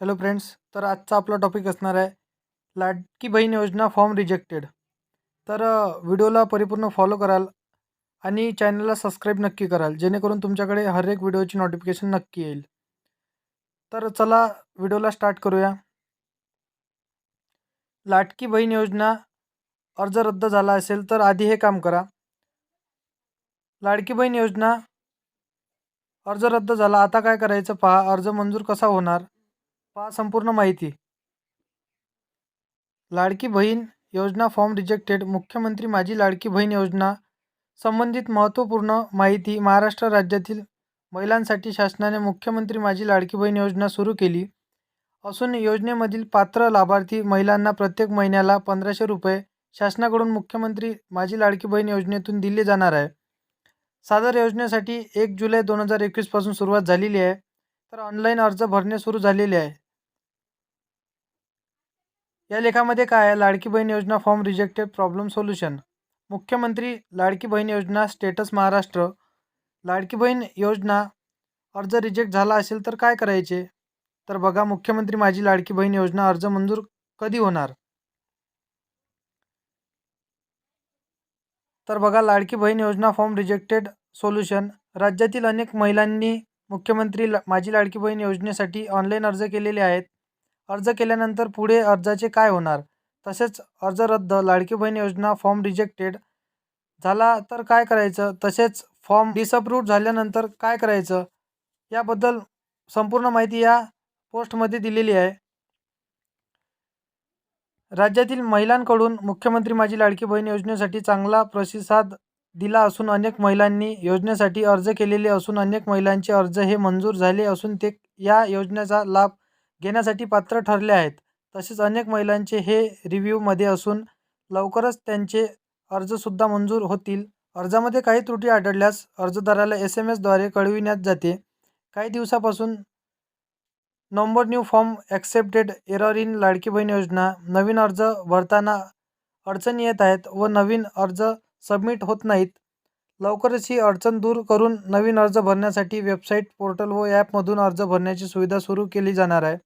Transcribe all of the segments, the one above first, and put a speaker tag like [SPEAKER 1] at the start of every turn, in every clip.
[SPEAKER 1] Hello friends तर आजचा आपला टॉपिक असणार आहे लाडकी बहीण योजना फॉर्म रिजेक्टेड तर व्हिडिओला परिपूर्ण फॉलो कराल आणि चॅनलला सबस्क्राईब नक्की कराल जेणेकरून तुमच्याकडे हर एक व्हिडिओची नोटिफिकेशन नक्की येईल. तर चला व्हिडिओला स्टार्ट करूया. लाडकी बहीण योजना अर्ज रद्द झाला असेल तर आधी हे काम करा. लाडकी बहीण योजना अर्ज रद्द झाला आता काय करायचं पहा अर्ज मंजूर कसा होणार? पहा संपूर्ण माहिती. लाडकी बहीण योजना फॉर्म रिजेक्टेड मुख्यमंत्री माझी लाडकी बहीण योजना संबंधित महत्त्वपूर्ण माहिती महाराष्ट्र राज्यातील महिलांसाठी शासनाने मुख्यमंत्री माझी लाडकी बहीण योजना सुरू केली. असून योजनेमधील पात्र लाभार्थी महिलांना प्रत्येक महिन्याला पंधराशे रुपये शासनाकडून मुख्यमंत्री माझी लाडकी बहीण योजनेतून दिले जाणार आहे. सादर योजनेसाठी एक जुलै दोन हजार एकवीसपासून सुरुवात झालेली आहे. तर ऑनलाईन अर्ज भरणे सुरू झालेले आहे. या लेखामध्ये काय? आहे लाडकी बहीण योजना फॉर्म रिजेक्टेड प्रॉब्लेम सोल्युशन. मुख्यमंत्री लाडकी बहीण योजना स्टेटस महाराष्ट्र. लाडकी बहीण योजना अर्ज रिजेक्ट झाला असेल तर काय करायचे? तर बघा मुख्यमंत्री माझी लाडकी बहीण योजना अर्ज मंजूर कधी होणार? तर बघा लाडकी बहीण योजना फॉर्म रिजेक्टेड सोल्युशन. राज्यातील अनेक महिलांनी मुख्यमंत्री ला- माझी लाडकी बहीण योजनेसाठी ऑनलाईन अर्ज केलेले आहेत. अर्ज केल्यानंतर पुढे अर्जाचे काय होणार? तसेच अर्ज रद्द लाडकी बहीण योजना फॉर्म रिजेक्टेड झाला तर काय करायचं? तसेच फॉर्म डिसअप्रूव्ह झाल्यानंतर काय करायचं? याबद्दल संपूर्ण माहिती या पोस्टमध्ये दिलेली आहे. राज्यातील महिलांकडून मुख्यमंत्री माझी लाडकी बहीण योजनेसाठी चांगला प्रतिसाद दिला असून अनेक महिलांनी योजनेसाठी अर्ज केलेले असून अनेक महिलांचे अर्ज हे मंजूर झाले असून ते या योजनेचा लाभ घेण्यासाठी पात्र ठरले आहेत. तसेच अनेक महिलांचे हे रिव्ह्यूमध्ये असून लवकरच त्यांचे अर्जसुद्धा मंजूर होतील. अर्जामध्ये काही त्रुटी आढळल्यास अर्जदाराला एस एम एसद्वारे कळविण्यात जाते. काही दिवसापासून number new form accepted error in Ladki Bahin Yojana नवीन अर्ज भरताना अडचणी येत आहेत व नवीन अर्ज सबमिट होत नाहीत. लवकरच ही अडचण दूर करून नवीन अर्ज भरण्यासाठी वेबसाईट पोर्टल व ॲपमधून अर्ज भरण्याची सुविधा सुरू केली जाणार आहे.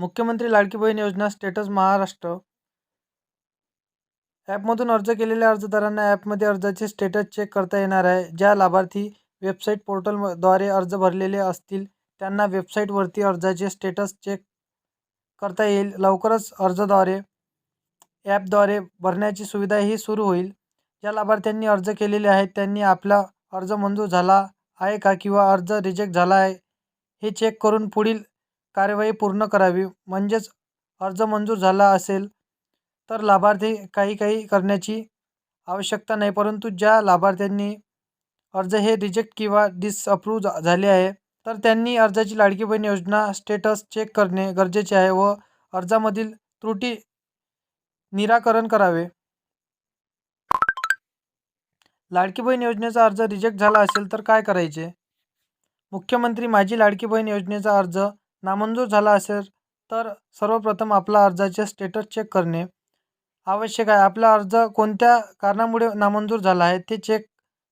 [SPEAKER 1] मुख्यमंत्री लाडकी बहीण योजना स्टेटस महाराष्ट्र. ॲपमधून अर्ज केलेल्या अर्जदारांना ॲपमध्ये अर्जाचे स्टेटस चेक करता येणार आहे. ज्या लाभार्थी वेबसाईट पोर्टलद्वारे अर्ज भरलेले असतील त्यांना वेबसाईटवरती अर्जाचे स्टेटस चेक करता येईल. लवकरच अर्जद्वारे ॲपद्वारे भरण्याची सुविधाही सुरू होईल. ज्या लाभार्थ्यांनी अर्ज केलेले आहेत त्यांनी आपला अर्ज मंजूर झाला आहे का किंवा अर्ज रिजेक्ट झाला आहे हे चेक करून पुढील कार्यवाही पूर्ण करावी. म्हणजेच अर्ज मंजूर झाला असेल तर लाभार्थी काही काही करण्याची आवश्यकता नाही परंतु ज्या लाभार्थ्यांनी अर्ज हे रिजेक्ट किंवा डिसअप्रूव्ह झाले आहे तर त्यांनी अर्जाची लाडकी बहीण योजना स्टेटस चेक करणे गरजेचे आहे व अर्जामधील त्रुटी निराकरण करावे. लाडकी बहीण योजनेचा अर्ज रिजेक्ट झाला असेल तर काय करायचे? मुख्यमंत्री माझी लाडकी बहीण योजनेचा अर्ज नामंजूर झाला असेल तर सर्वप्रथम आपला अर्जाचे स्टेटस चेक करणे आवश्यक आहे. आपला अर्ज कोणत्या कारणामुळे नामंजूर झाला आहे ते चेक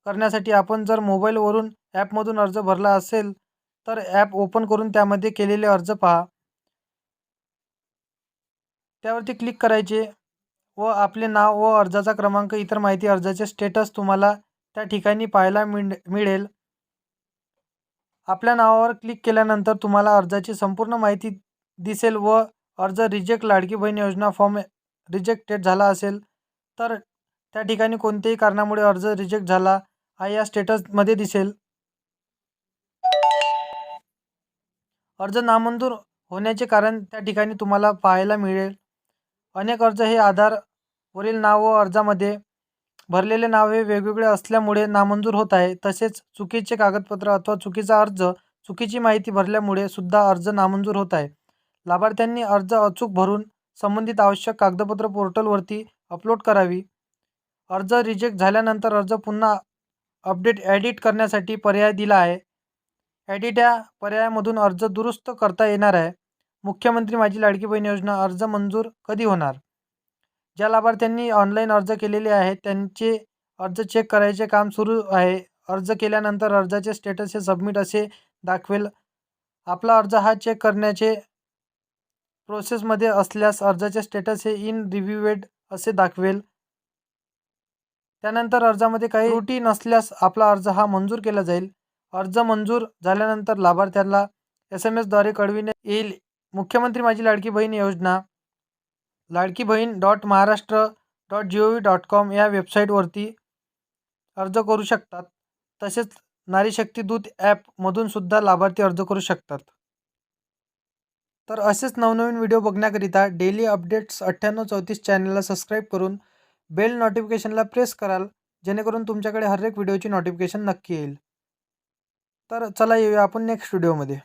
[SPEAKER 1] करण्यासाठी आपण जर मोबाईलवरून ॲपमधून अर्ज भरला असेल तर ॲप ओपन करून त्यामध्ये केलेले अर्ज पहा. त्यावरती क्लिक करायचे व आपले नाव व अर्जाचा क्रमांक इतर माहिती अर्जाचे स्टेटस तुम्हाला त्या ठिकाणी पाहायला मिळ मिळेल. आपल्या नावावर क्लिक केल्यानंतर तुम्हाला अर्जाची संपूर्ण माहिती दिसेल व अर्ज रिजेक्ट लाडकी बहीण योजना फॉर्म रिजेक्टेड झाला असेल तर त्या ठिकाणी कोणत्याही कारणामुळे अर्ज रिजेक्ट झाला हा या स्टेटसमध्ये दिसेल. अर्ज नामंजूर होण्याचे कारण त्या ठिकाणी तुम्हाला पाहायला मिळेल. अनेक अर्ज हे आधारवरील नाव व अर्जामध्ये भरलेले नावे वेगवेगळे असल्यामुळे नामंजूर होत आहे. तसेच चुकीचे कागदपत्र अथवा चुकीचा अर्ज चुकीची माहिती भरल्यामुळे सुद्धा अर्ज नामंजूर होत आहे. लाभार्थ्यांनी अर्ज अचूक भरून संबंधित आवश्यक कागदपत्र पोर्टलवरती अपलोड करावी. अर्ज रिजेक्ट झाल्यानंतर अर्ज पुन्हा अपडेट ॲडिट करण्यासाठी पर्याय दिला आहे. ॲडिट या पर्यायामधून अर्ज दुरुस्त करता येणार आहे. मुख्यमंत्री माझी लाडकी बहीण योजना अर्ज मंजूर कधी होणार? ज्या लाभार्थ्यांनी ऑनलाईन अर्ज केलेले आहेत त्यांचे अर्ज चेक करायचे काम सुरू आहे. अर्ज केल्यानंतर अर्जाचे स्टेटस हे सबमिट असे दाखवेल. आपला अर्ज हा चेक करण्याचे प्रोसेसमध्ये असल्यास अर्जाचे स्टेटस हे इन रिव्ह्यूएड असे दाखवेल. त्यानंतर अर्जामध्ये काही त्रुटी नसल्यास आपला अर्ज हा मंजूर केला जाईल. अर्ज मंजूर झाल्यानंतर लाभार्थ्याला एस एम एसद्वारे कळविण्यात येईल. मुख्यमंत्री माझी लाडकी Bahin Yojana Ladki Bahin dot Maharashtra dot G O V dot com या वेबसाईटवरती अर्ज करू शकतात. तसेच नारी शक्ती दूत ॲपमधून सुद्धा लाभार्थी अर्ज करू शकतात. तर असेच नवनवीन व्हिडिओ बघण्याकरिता डेली अपडेट्स अठ्ठ्याण्णव चौतीस चॅनलला सबस्क्राईब करून बेल नोटिफिकेशनला प्रेस कराल जेणेकरून तुमच्याकडे हर एक व्हिडिओची नोटिफिकेशन नक्की येईल. तर चला येऊया आपण नेक्स्ट व्हिडिओमध्ये.